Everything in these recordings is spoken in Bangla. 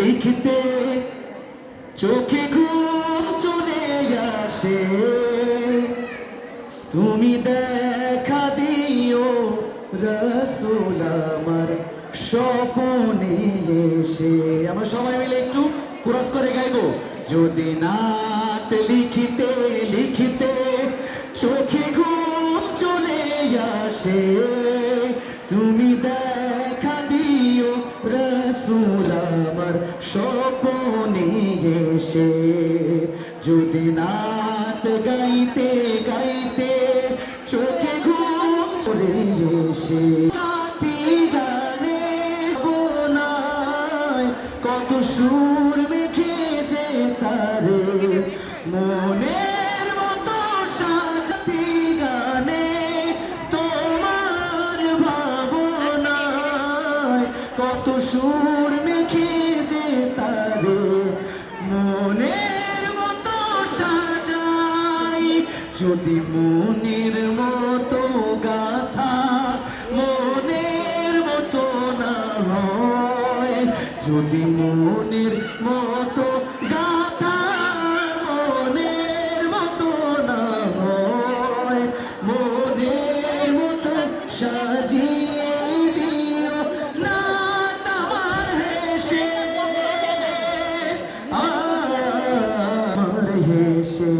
লিখতে চোখে ঘুম চলে আসে। তুমি দেখা দিও রসুল আমার স্বপনে এসে। আমরা সবাই মিলে একটু ক্রস করে গাইবো। যদি নাত লিখিতে লিখিতে চোখে ঘুম চলে আসে, তুমি দেখা স্বপনে এসে যদি নাত গাইতে গাইতে চোখে ঘুম চলে এসে কত সুর মেখে যে তারে। মনের মতো সাজাতি গানে তোমার ভাবনায়, কত সুর যদি মনের মতো মনের মতো না হয় মনের মতো সাজিয়ে দিও না তোমার হেসে আমার হেসে।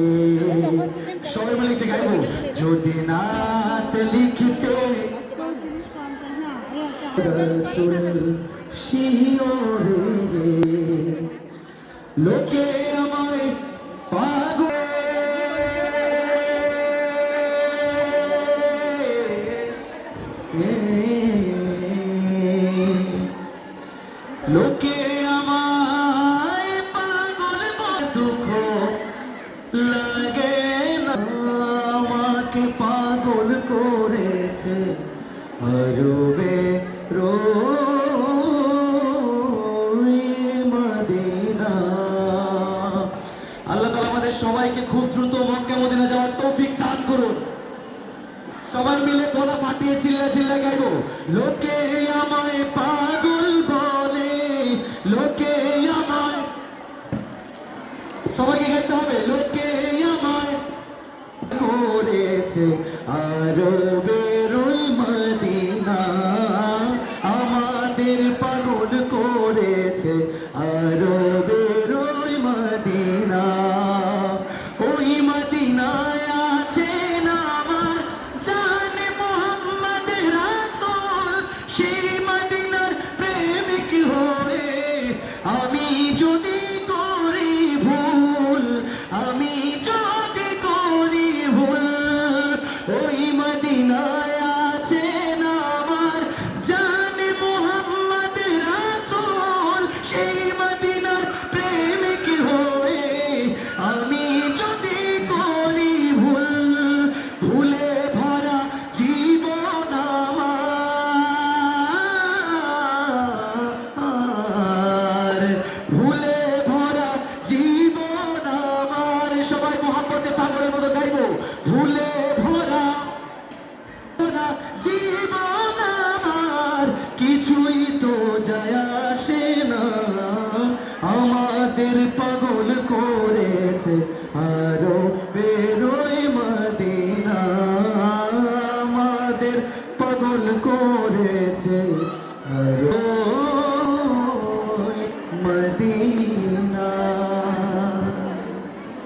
সবাই মিলে একটু গাইবো যদি নাত লিখতে রসুল শিওরে লোকে আমায় পাগল লোকে আমায় পাগল দুঃখ লাগে আমাকে পাগল করেছে আরবে রোই আমাদের সবাইকে খুব দ্রুত মক্কা মদিনা যাওয়ার তৌফিক দান করুন। সবাই মিলে গলা ফাটিয়ে চিল্লা চিল্লা গাইবো। লোকে আমায় পাগল বলে, লোকে আমায় সবাইকে গাইতে হবে, লোকে আমায় করেছে আরও বেরোই মদিনা। আমাদের পাগল করেছে আরও বেরোই মদিনা। যায় আসে না। আমাদের পাগল করেছে আরও বেরোয় মদিনা। আমাদের পাগল করেছে আরও